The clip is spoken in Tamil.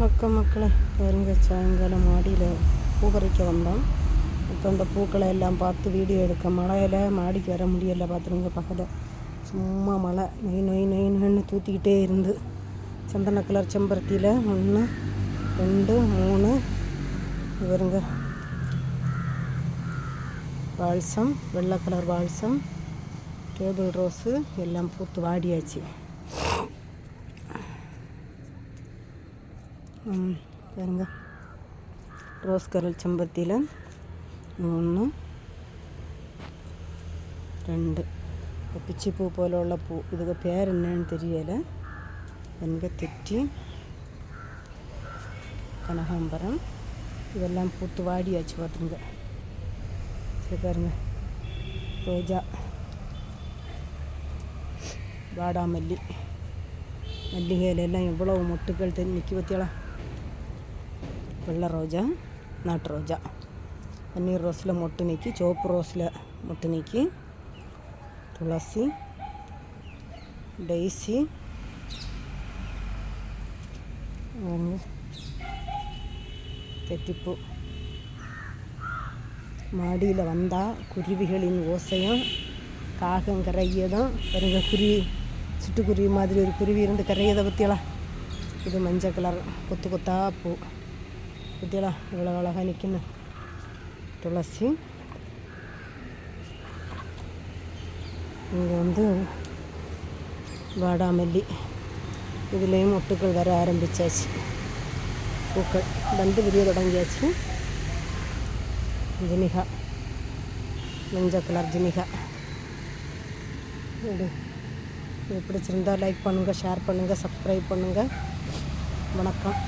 மக்க மக்களை பாருங்க சாயங்காலம் மாடியில் பூ பறிக்க வந்தோம். இப்போ அந்த பூக்களை எல்லாம் பார்த்து வீடியோ எடுக்க மழையில் மாடிக்கு வர முடியலை பார்த்துருங்க பக்கத்தில். சும்மா மழை. நொய் நொய் நொய் நொய்னு தூத்திக்கிட்டே இருந்து. சந்தன கலர் செம்பருத்தியில் ஒன்று ரெண்டு மூணு. இவருங்க பால்சம் வெள்ளை கலர் பால்சம் டேபிள் ரோஸு எல்லாம் பூத்து வாடியாச்சு. பாருங்கள் ரோஸ் கரல் செம்பருத்தியில் ஒன்று രണ്ട് പിച്ചിപ്പൂ പോലെയുള്ള പൂ ഇതൊക്കെ പേരെന്നാണ് തിരിയല എനിക്ക് തെറ്റി കനകാമ്പരം ഇതെല്ലാം പൂത്ത് വാടിയാച്ചു പാത്തുങ്ക ശരി പാരുങ്ക റോജ വാടാമല്ലി മല്ലികയിലെല്ലാം എവ്വളവ് മൊട്ടുക്കൾ തന്നെ നിൽക്കി പത്തിയളാം வெள்ளை ரோஜா நாட்டு ரோஜா. பன்னீர் ரோஸில் மொட்டு நீக்கி சிவப்பு ரோஸில் மொட்டு நீக்கி துளசி டெய்ஸி தெத்திப்பூ. மாடியில் வந்தால் குருவிகளின் ஓசையும் காகம் கரையதும் பாருங்க குருவி சிட்டுக்குருவி மாதிரி ஒரு குருவி இருந்து கரையதை பற்றியலாம் இது மஞ்சள் கலர் கொத்து கொத்தா பூ. பற்றியலாம் இவ்வளோ அழகாக நிற்கணும் துளசி இங்கே வந்து வாடாமல்லி இதுலேயும் மொட்டுக்கள் வர ஆரம்பித்தாச்சு பூக்கள் வந்து விரிய தொடங்கியாச்சு ஜினிகா மஞ்சள் கலர் ஜினிகா இது இது பிடிச்சிருந்தா லைக் பண்ணுங்கள் ஷேர் பண்ணுங்கள் சப்ஸ்கிரைப் பண்ணுங்கள் வணக்கம்